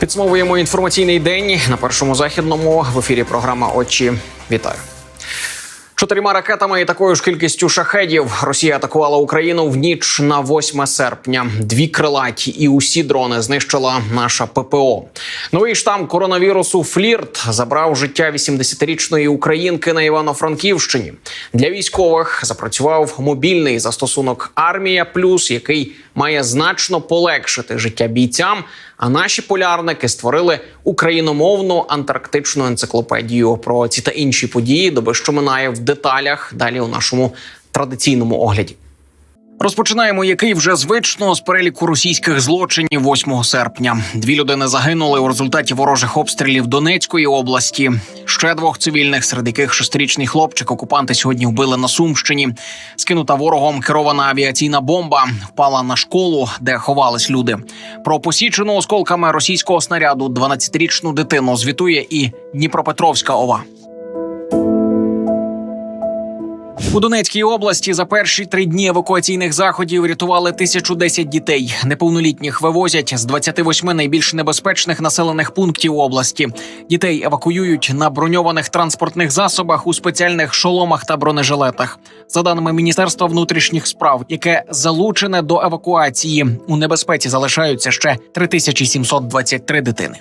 Підсумовуємо інформаційний день на першому західному в ефірі. Програма Очі. Вітаю. Чотирма ракетами і такою ж кількістю шахедів Росія атакувала Україну в ніч на 8 серпня. Дві крилаті і усі дрони знищила наша ППО. Новий штам коронавірусу Флірт забрав життя 80-річної українки на Івано-Франківщині. Для військових запрацював мобільний застосунок Армія Плюс, який має значно полегшити життя бійцям. А наші полярники створили україномовну антарктичну енциклопедію про ці та інші події, доби що минає в деталях далі у нашому традиційному огляді. Розпочинаємо, який вже звично з переліку російських злочинів 8 серпня. Дві людини загинули у результаті ворожих обстрілів Донецької області. Ще двох цивільних, серед яких шестирічний хлопчик окупанти сьогодні вбили на Сумщині. Скинута ворогом керована авіаційна бомба впала на школу, де ховались люди. Про посічену осколками російського снаряду 12-річну дитину звітує і Дніпропетровська ова. У Донецькій області за перші три дні евакуаційних заходів рятували 1010 дітей. Неповнолітніх вивозять з 28 найбільш небезпечних населених пунктів області. Дітей евакуюють на броньованих транспортних засобах у спеціальних шоломах та бронежилетах. За даними Міністерства внутрішніх справ, яке залучене до евакуації, у небезпеці залишаються ще 3723 дитини.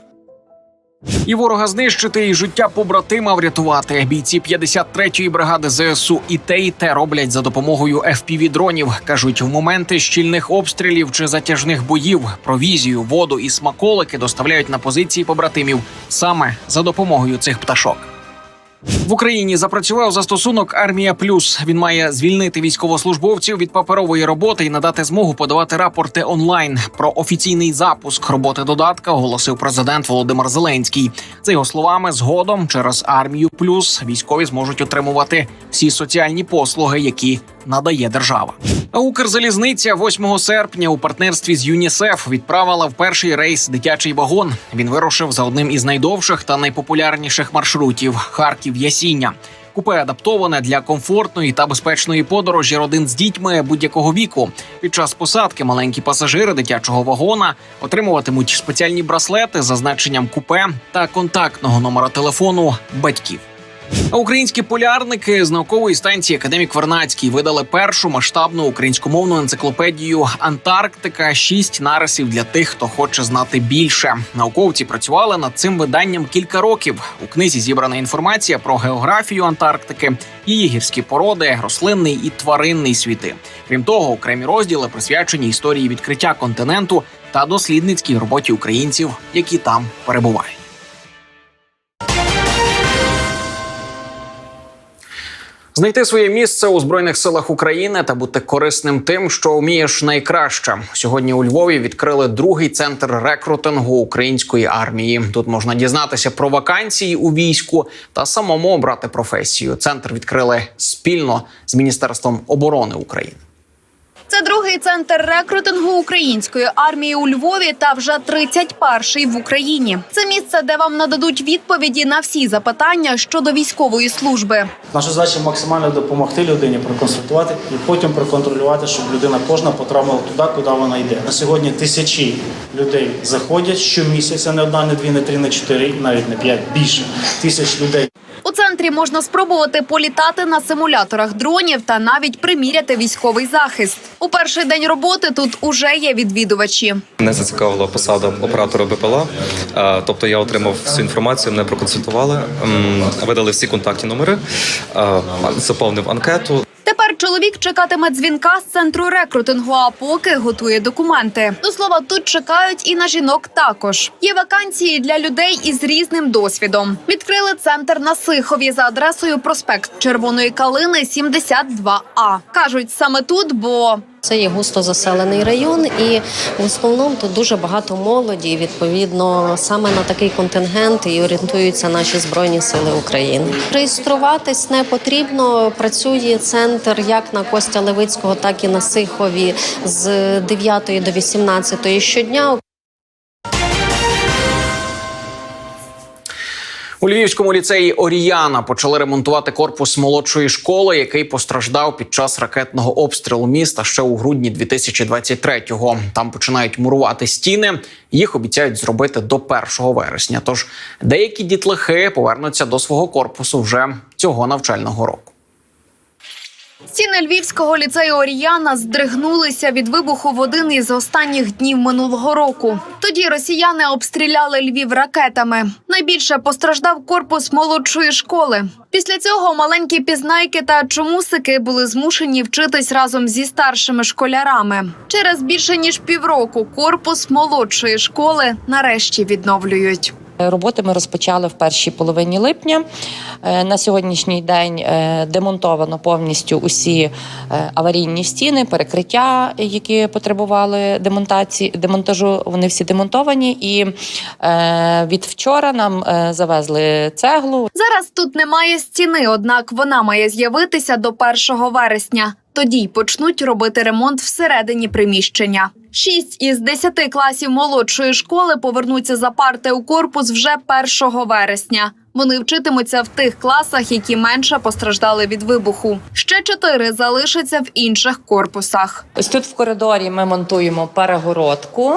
І ворога знищити, і життя побратима врятувати. Бійці 53-ї бригади ЗСУ і те, і те роблять за допомогою fpv дронів. кажуть, в моменти щільних обстрілів чи затяжних боїв провізію, воду і смаколики доставляють на позиції побратимів саме за допомогою цих пташок. В Україні запрацював застосунок Армія Плюс. Він має звільнити військовослужбовців від паперової роботи і надати змогу подавати рапорти онлайн. Про офіційний запуск роботи додатка оголосив президент Володимир Зеленський. За його словами, згодом через армію плюс військові зможуть отримувати всі соціальні послуги, які надає держава. Укрзалізниця 8 серпня у партнерстві з ЮНІСЕФ відправила в перший рейс дитячий вагон. Він вирушив за одним із найдовших та найпопулярніших маршрутів Харків Ясіння. Купе адаптоване для комфортної та безпечної подорожі родин з дітьми будь-якого віку. Під час посадки маленькі пасажири дитячого вагона отримуватимуть спеціальні браслети з зазначенням купе та контактного номера телефону батьків. Українські полярники з наукової станції Академік Вернацький видали першу масштабну українськомовну енциклопедію Антарктика. Шість нарисів для тих, хто хоче знати більше. Науковці працювали над цим виданням кілька років. У книзі зібрана інформація про географію Антарктики, її гірські породи, рослинний і тваринний світи. Крім того, окремі розділи присвячені історії відкриття континенту та дослідницькій роботі українців, які там перебувають. Знайти своє місце у збройних силах України та бути корисним тим, що вмієш найкраще. Сьогодні у Львові відкрили другий центр рекрутингу української армії. Тут можна дізнатися про вакансії у війську та самому обрати професію. Центр відкрили спільно з міністерством оборони України. Це другий центр рекрутингу української армії у Львові та вже 31-й в Україні. Це місце, де вам нададуть відповіді на всі запитання щодо військової служби. Наша задача максимально допомогти людині проконсультувати і потім проконтролювати, щоб людина кожна потрапила туди, куди вона йде. На сьогодні тисячі людей заходять щомісяця, не одна, не дві, не три, не чотири, навіть не п'ять більше тисяч людей. У центрі можна спробувати політати на симуляторах дронів та навіть приміряти військовий захист. У перший день роботи тут уже є відвідувачі. Мене зацікавила посада оператора БПЛА. Е, Тобто я отримав всю інформацію, мене проконсультували, видали всі контактні номери, е, заповнив анкету. Тепер чоловік чекатиме дзвінка з центру рекрутингу, а поки готує документи. До слова, тут чекають і на жінок також. Є вакансії для людей із різним досвідом. Відкрили центр на Сихові за адресою проспект Червоної Калини, 72А. кажуть саме тут, бо Це є густо заселений район, і в основному тут дуже багато молоді. Відповідно, саме на такий контингент і орієнтуються наші збройні сили України. Реєструватись не потрібно. Працює центр як на Костя Левицького, так і на Сихові з 9 до 18 щодня. У Львівському ліцеї Оріяна почали ремонтувати корпус молодшої школи, який постраждав під час ракетного обстрілу міста ще у грудні 2023-го. Там починають мурувати стіни. Їх обіцяють зробити до 1 вересня. Тож деякі дітлахи повернуться до свого корпусу вже цього навчального року. Стіни львівського ліцею Оріяна здригнулися від вибуху в один із останніх днів минулого року. Тоді росіяни обстріляли Львів ракетами. Найбільше постраждав корпус молодшої школи. Після цього маленькі пізнайки та чомусики були змушені вчитись разом зі старшими школярами. Через більше ніж півроку корпус молодшої школи нарешті відновлюють. Роботи ми розпочали в першій половині липня. Е, На сьогоднішній день е, демонтовано повністю усі е, аварійні стіни, перекриття, які потребували демонтації, демонтажу. Вони всі демонтовані. І від вчора нам завезли цеглу. Зараз тут немає стіни, однак вона має з'явитися до 1 вересня. Тоді й почнуть робити ремонт всередині приміщення. Шість із десяти класів молодшої школи повернуться за парти у корпус вже 1 вересня. Вони вчитимуться в тих класах, які менше постраждали від вибуху. Ще чотири залишаться в інших корпусах. Ось тут в коридорі ми монтуємо перегородку,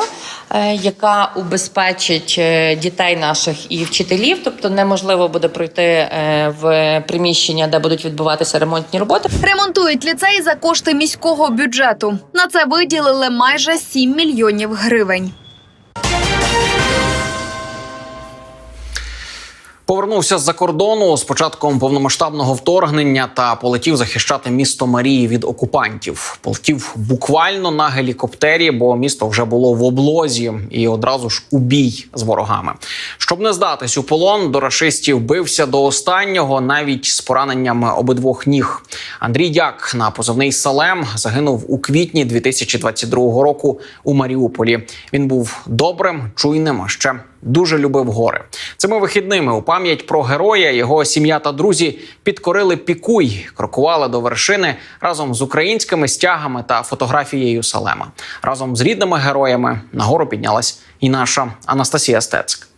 е, яка убезпечить е, дітей наших і вчителів. Тобто неможливо буде пройти е, в приміщення, де будуть відбуватися ремонтні роботи. Ремонтують ліцей за кошти міського бюджету. На це виділили майже 7 мільйонів гривень. Повернувся з-за кордону з початком повномасштабного вторгнення та полетів захищати місто Марії від окупантів. Полетів буквально на гелікоптері, бо місто вже було в облозі і одразу ж у бій з ворогами. Щоб не здатись у полон, до рашистів бився до останнього, навіть з пораненнями обидвох ніг. Андрій Дяк на позивний Салем загинув у квітні 2022 року у Маріуполі. Він був добрим, чуйним, ще дуже любив гори. Цими вихідними у пам'ять про героя його сім'я та друзі підкорили пікуй, крокували до вершини разом з українськими стягами та фотографією Салема. Разом з рідними героями на гору піднялась і наша Анастасія Стецьк.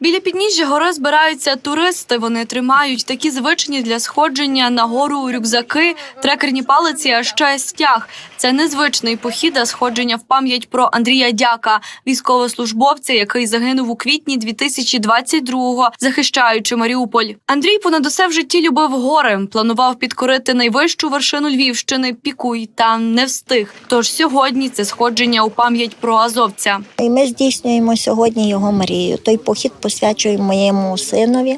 Біля підніжжя гори збираються туристи. Вони тримають такі звичні для сходження на гору рюкзаки, трекерні палиці, а ще стяг. Це незвичний похід, а сходження в пам'ять про Андрія Дяка, військовослужбовця, який загинув у квітні 2022-го, захищаючи Маріуполь. Андрій понад усе в житті любив гори. Планував підкорити найвищу вершину Львівщини Пікуй та не встиг. Тож сьогодні це сходження у пам'ять про азовця. І ми здійснюємо сьогодні його мрію. Той похід посвячуємо моєму синові.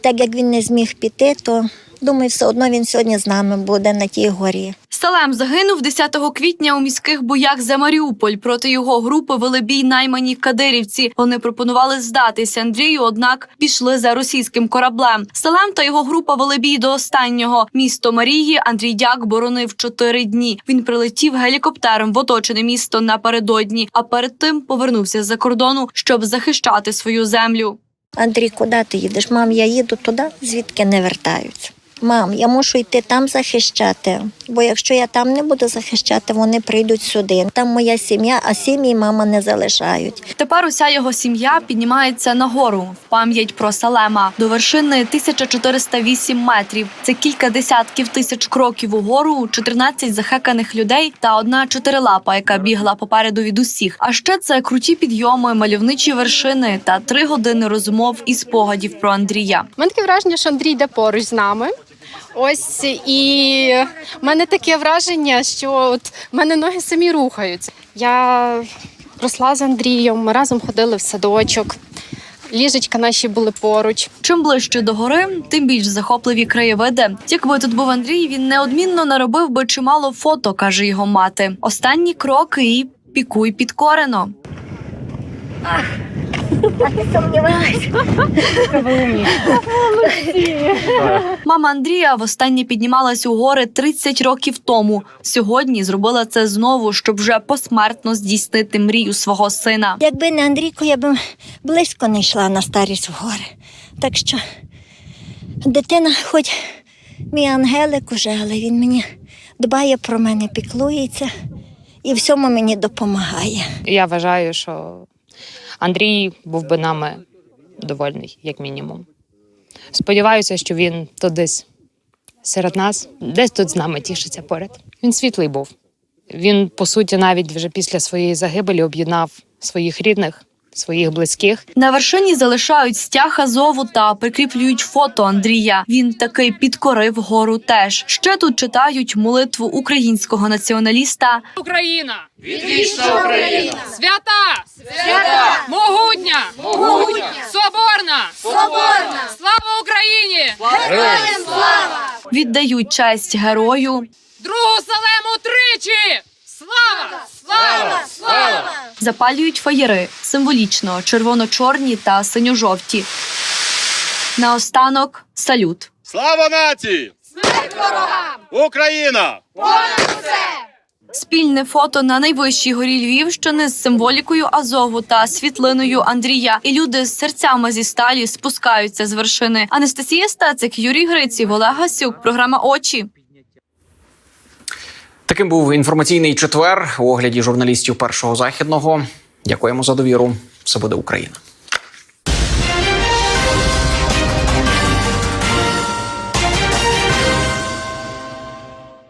Так як він не зміг піти, то думаю, все одно він сьогодні з нами буде на тій горі. Салем загинув 10 квітня у міських боях за Маріуполь. Проти його групи вели бій наймані кадирівці. Вони пропонували здатися Андрію, однак пішли за російським кораблем. Салем та його група вели бій до останнього. Місто Марії Андрій Дяк боронив чотири дні. Він прилетів гелікоптером в оточене місто напередодні, а перед тим повернувся з-за кордону, щоб захищати свою землю. Андрій, куди ти їдеш? Мам, я їду туди, звідки не вертаються. Мам, я мушу йти там захищати, бо якщо я там не буду захищати, вони прийдуть сюди. Там моя сім'я, а сім'ї мама не залишають. Тепер уся його сім'я піднімається нагору в пам'ять про Салема до вершини 1408 метрів. Це кілька десятків тисяч кроків угору, 14 захеканих людей та одна чотирилапа, яка бігла попереду від усіх. А ще це круті підйоми, мальовничі вершини та три години розмов і спогадів про Андрія. У мене таке враження, що Андрій йде поруч з нами. Ось і в мене таке враження, що от в мене ноги самі рухаються. Я росла з Андрієм, ми разом ходили в садочок, ліжечка наші були поруч. Чим ближче до гори, тим більш захопливі краєвиди. Якби тут був Андрій, він неодмінно наробив би чимало фото, каже його мати. Останні кроки і пікуй підкорено. Мама Андрія востаннє піднімалась у гори 30 років тому. Сьогодні зробила це знову, щоб вже посмертно здійснити мрію свого сина. Якби не Андрійко, я б близько не йшла на старість в гори. Так що дитина, хоч мій ангелик уже, але він мені дбає про мене, піклується і всьому мені допомагає. Я вважаю, що Андрій був би нами довольний, як мінімум. Сподіваюся, що він то десь серед нас, десь тут з нами тішиться поряд. Він світлий був. Він, по суті, навіть вже після своєї загибелі об'єднав своїх рідних, своїх близьких. На вершині залишають стяг Азову та прикріплюють фото Андрія. Він таки підкорив гору. Теж ще тут читають молитву українського націоналіста. Україна! Відвічна Україна! Свята! Свята! Могутня! Могутня! Соборна! Соборна! Слава Україні! Віддають честь герою. Другу Салему тричі! Запалюють фаєри символічно червоно-чорні та синьо-жовті. Наостанок салют. Слава нації! Смерть ворогам! Україна! Спільне фото на найвищій горі Львівщини з символікою Азову та світлиною Андрія. І люди з серцями зі сталі спускаються з вершини. Анастасія Стецик, Юрій Гриців, Олег Гасюк. Програма Очі. Таким був інформаційний четвер у огляді журналістів першого західного. Дякуємо за довіру. Все буде Україна.